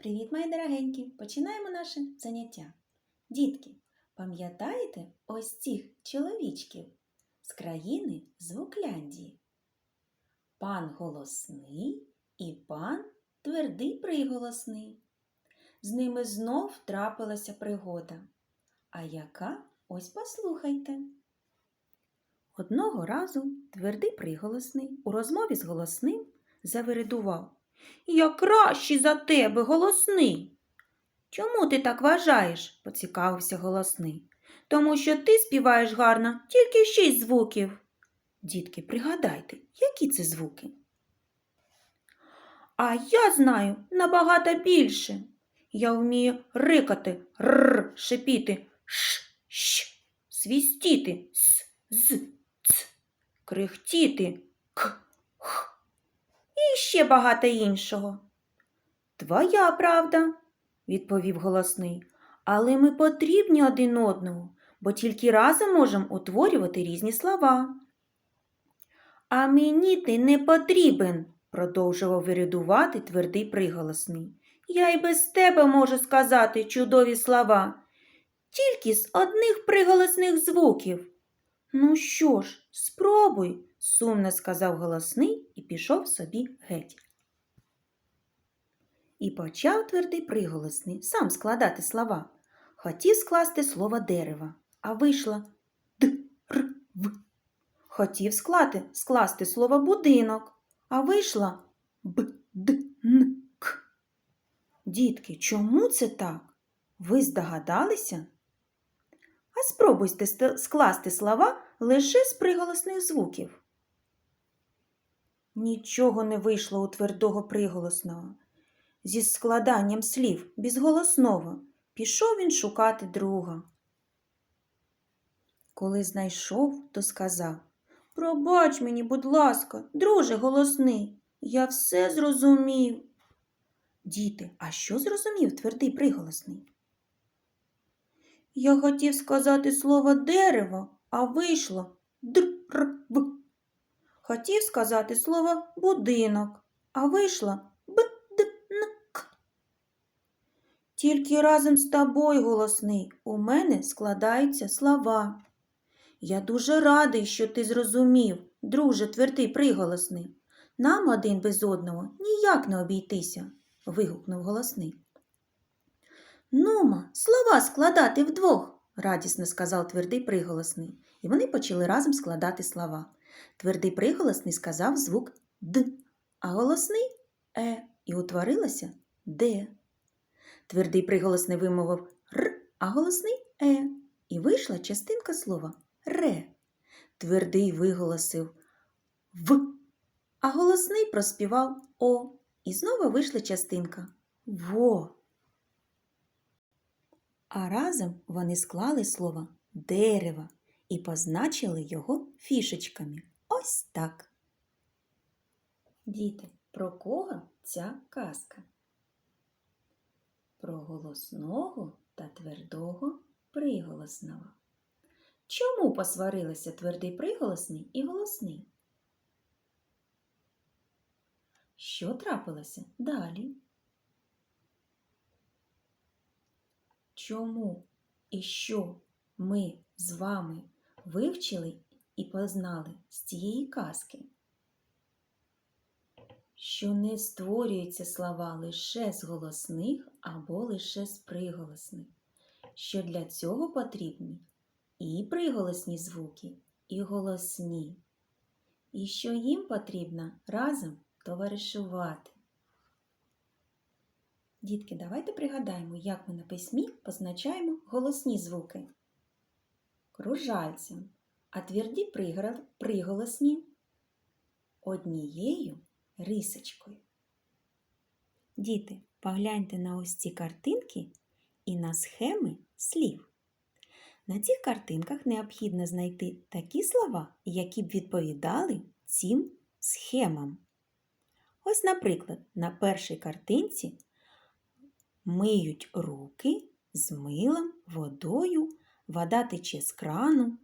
Привіт, мої дорогенькі! Починаємо наше заняття. Дітки, пам'ятаєте ось цих чоловічків з країни Звукляндії? Пан голосний і пан твердий приголосний. З ними знов трапилася пригода. А яка? Ось послухайте. Одного разу твердий приголосний у розмові з голосним завередував. Я кращий за тебе, голосний. Чому ти так вважаєш? поцікавився голосний. Тому що ти співаєш гарно тільки шість звуків. Дітки, пригадайте, які це звуки? А я знаю набагато більше. Я вмію рикати, р, шипіти, ш, щ, свістіти, с, з, ц, крихтіти, к, і ще багато іншого. Твоя правда, відповів голосний, але ми потрібні один одному, бо тільки разом можемо утворювати різні слова. А мені ти не потрібен, продовжував вирядувати твердий приголосний. Я й без тебе можу сказати чудові слова, тільки з одних приголосних звуків. Ну що ж, спробуй, сумно сказав голосний і пішов собі геть. І почав твердий приголосний сам складати слова. Хотів скласти слово дерева, а вийшло д р в. Хотів склати, скласти слово будинок, а вийшло б д н к. Дітки, чому це так? Ви здогадалися? А спробуйте скласти слова лише з приголосних звуків. Нічого не вийшло у твердого приголосного. Зі складанням слів безголосного пішов він шукати друга. Коли знайшов, то сказав Пробач мені, будь ласка, друже голосний, я все зрозумів. Діти, а що зрозумів твердий приголосний? Я хотів сказати слово дерево, а вийшло дрв. Хотів сказати слово будинок, а вийшло бднк. Тільки разом з тобою, голосний, у мене складаються слова. Я дуже радий, що ти зрозумів, друже твердий приголосний. Нам один без одного ніяк не обійтися, вигукнув голосний. Нума, слова складати вдвох, радісно сказав твердий приголосний, і вони почали разом складати слова. Твердий приголосний сказав звук Д, а голосний Е, і утворилося Д. Твердий приголосний вимовив Р, а голосний Е, і вийшла частинка слова Ре. Твердий виголосив В, а голосний проспівав О, і знову вийшла частинка Во. А разом вони склали слово дерево і позначили його фішечками. Ось так. Діти, про кого ця казка? Про голосного та твердого приголосного. Чому посварилися твердий приголосний і голосний? Що трапилося далі? чому і що ми з вами вивчили і познали з цієї казки? Що не створюються слова лише з голосних або лише з приголосних, що для цього потрібні і приголосні звуки, і голосні, і що їм потрібно разом товаришувати. Дітки, давайте пригадаємо, як ми на письмі позначаємо голосні звуки. Кружальцем, а тверді приголосні однією рисочкою. Діти, погляньте на ось ці картинки і на схеми слів. На цих картинках необхідно знайти такі слова, які б відповідали цим схемам. Ось, наприклад, на першій картинці миють руки з милом, водою, вода тече з крану.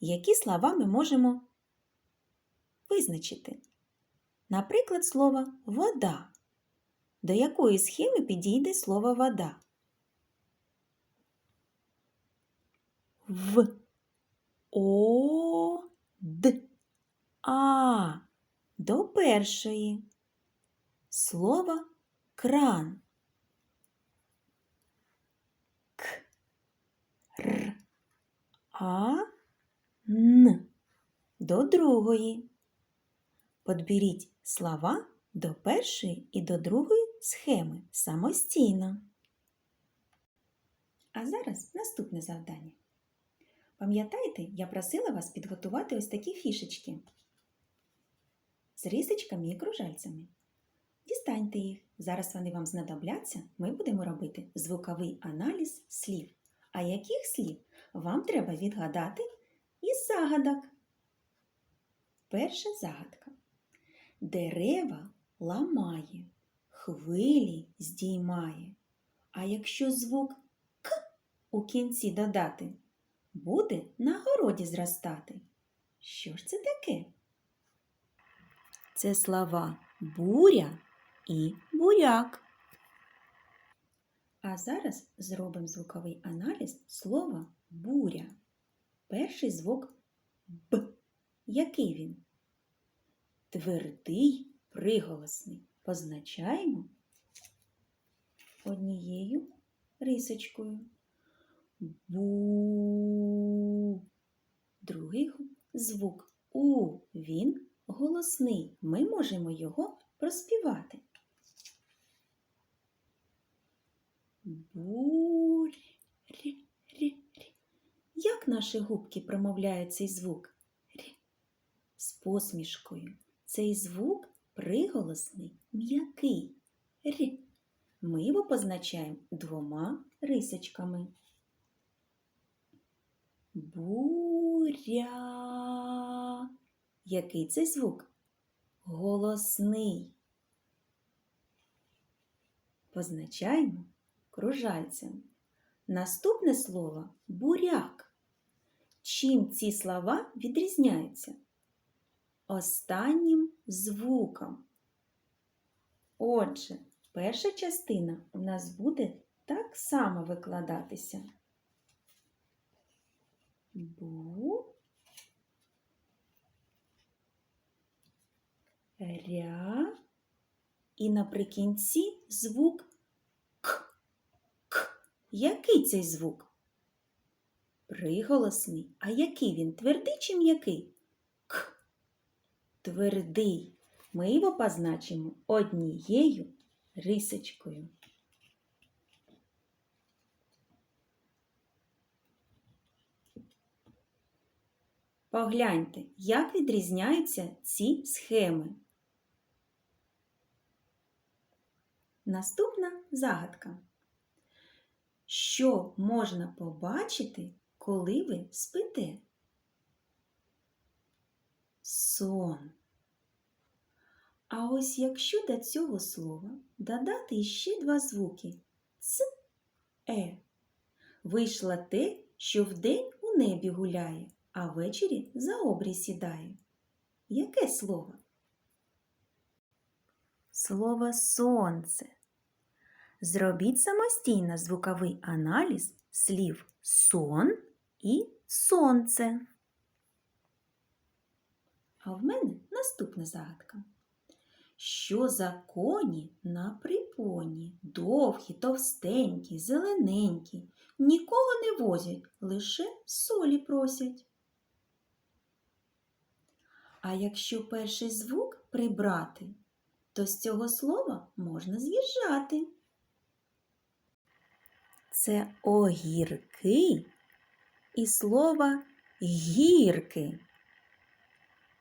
Які слова ми можемо визначити? Наприклад, слово вода. До якої схеми підійде слово вода? В. О. Д. А. До першої. Слово кран. К. Р. Н. До другої. Подберіть слова до першої і до другої схеми самостійно. А зараз наступне завдання. Пам'ятаєте, я просила вас підготувати ось такі фішечки з рисочками і кружальцями. Дістаньте їх. Зараз вони вам знадобляться. Ми будемо робити звуковий аналіз слів. А яких слів вам треба відгадати із загадок? Перша загадка. Дерева ламає, хвилі здіймає. А якщо звук К у кінці додати, буде на городі зростати. Що ж це таке? Це слова буря і буряк. А зараз зробимо звуковий аналіз слова буря. Перший звук Б. Який він? Твердий приголосний. Позначаємо однією рисочкою. Бу. Другий звук У. Він голосний. Ми можемо його проспівати. Бурь. Як наші губки промовляють цей звук? Рі. З посмішкою. Цей звук приголосний м'який. Рі. Ми його позначаємо двома рисочками. Буря. Який це звук? Голосний. Позначаємо кружальцем. Наступне слово буряк. Чим ці слова відрізняються? Останнім звуком. Отже, перша частина у нас буде так само викладатися. Бу. Ря. І наприкінці звук К. К. Який цей звук? Приголосний. А який він? Твердий чи м'який? К. Твердий. Ми його позначимо однією рисочкою. Погляньте, як відрізняються ці схеми. Наступна загадка. Що можна побачити, коли ви спите? Сон. А ось якщо до цього слова додати ще два звуки ц, е, вийшло те, що вдень у небі гуляє, а ввечері за обрій сідає. Яке слово? Слово сонце. Зробіть самостійно звуковий аналіз слів сон і сонце. А в мене наступна загадка. Що за коні на припоні? Довгі, товстенькі, зелененькі, нікого не возять, лише солі просять. А якщо перший звук прибрати, то з цього слова можна з'їжджати. Це огірки і слово гірки.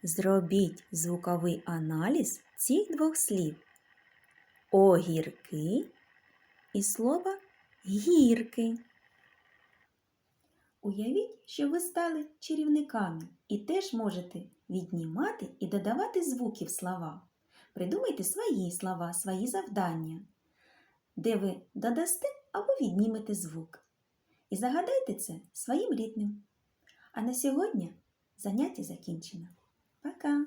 Зробіть звуковий аналіз цих двох слів. Огірки і слово гірки. Уявіть, що ви стали чарівниками і теж можете віднімати і додавати звуки в слова. Придумайте свої слова, свої завдання, де ви додасте або віднімете звук. І загадайте це своїм рідним. А на сьогодні заняття закінчено. Пока!